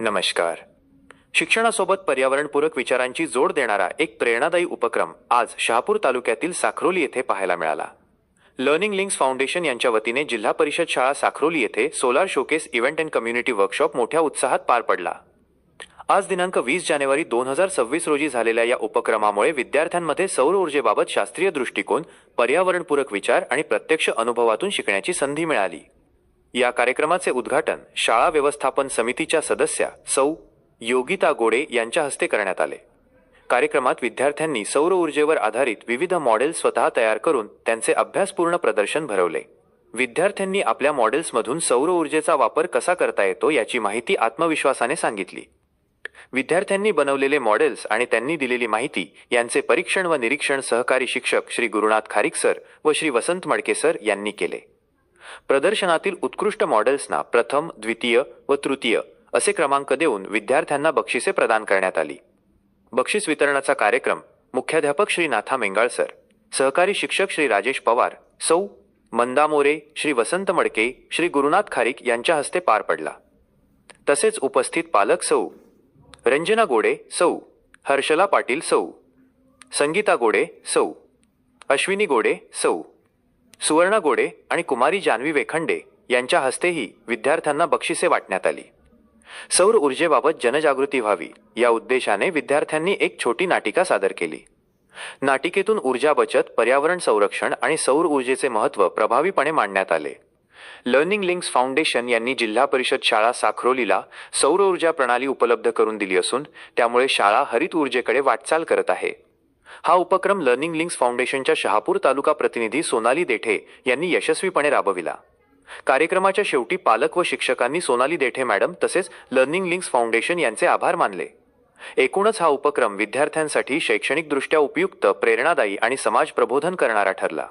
नमस्कार. शिक्षणासोबत पर्यावरणपूरक विचारांची जोड देणारा एक प्रेरणादायी उपक्रम आज शहापूर तालुक्यातील साखरोली येथे पाहायला मिळाला. लर्निंग लिंक्स फाउंडेशन यांच्या वतीने जिल्हा परिषद शाळा साखरोली येथे solar showcase event and community workshop मोठ्या उत्साहात पार पडला. आज दिनांक वीस जानेवारी दोन हजार सव्वीस रोजी झालेल्या या उपक्रमामुळे विद्यार्थ्यांमध्ये सौर ऊर्जेबाबत शास्त्रीय दृष्टिकोन पर्यावरणपूरक विचार आणि प्रत्यक्ष अनुभवातून शिकण्याची संधी मिळाली. या कार्यक्रमाचे उद्घाटन शाळा व्यवस्थापन समितीच्या सदस्या सौ. योगिता गोडे यांच्या हस्ते करण्यात आले. कार्यक्रमात विद्यार्थ्यांनी सौर ऊर्जेवर आधारित विविध मॉडेल्स स्वतः तयार करून त्यांचे अभ्यासपूर्ण प्रदर्शन भरवले. विद्यार्थ्यांनी आपल्या मॉडेल्समधून सौर ऊर्जेचा वापर कसा करता येतो याची माहिती आत्मविश्वासाने सांगितली. विद्यार्थ्यांनी बनवलेले मॉडेल्स आणि त्यांनी दिलेली माहिती यांचे परीक्षण व निरीक्षण सहकारी शिक्षक श्री गुरुनाथ खारिक सर व श्री वसंत मडके सर यांनी केले. प्रदर्शनातील उत्कृष्ट मॉडेल्सना प्रथम द्वितीय व तृतीय असे क्रमांक देऊन विद्यार्थ्यांना बक्षिसे प्रदान करण्यात आली. बक्षीस वितरणाचा कार्यक्रम मुख्याध्यापक श्री नाथा मेंगाळ सर सहकारी शिक्षक श्री राजेश पवार सौ मंदा मोरे श्री वसंत मडके श्री गुरुनाथ खारिक यांच्या हस्ते पार पडला. तसेच उपस्थित पालक सौ रंजना गोडे सौ हर्षला पाटील सौ संगीता गोडे सौ अश्विनी गोडे सौ सुवर्णा गोडे आणि कुमारी जान्हवी वेखंडे यांच्या हस्तेही विद्यार्थ्यांना बक्षिसे वाटण्यात आली. सौर ऊर्जेबाबत जनजागृती व्हावी या उद्देशाने विद्यार्थ्यांनी एक छोटी नाटिका सादर केली. नाटिकेतून ऊर्जा बचत पर्यावरण संरक्षण आणि सौर ऊर्जेचे महत्त्व प्रभावीपणे मांडण्यात आले. लर्निंग लिंक्स फाउंडेशन यांनी जिल्हा परिषद शाळा साखरोलीला सौर ऊर्जा प्रणाली उपलब्ध करून दिली असून त्यामुळे शाळा हरित ऊर्जेकडे वाटचाल करत आहे. हा उपक्रम लर्निंग लिंक्स फाउंडेशनच्या शहापूर तालुका प्रतिनिधी सोनाली देठे यांनी यशस्वीपणे राबविला. कार्यक्रमाच्या शेवटी पालक व शिक्षकांनी सोनाली देठे मॅडम तसेच लर्निंग लिंक्स फाउंडेशन यांचे आभार मानले. एकूणच हा उपक्रम विद्यार्थ्यांसाठी शैक्षणिकदृष्ट्या उपयुक्त प्रेरणादायी आणि समाज प्रबोधन करणारा ठरला.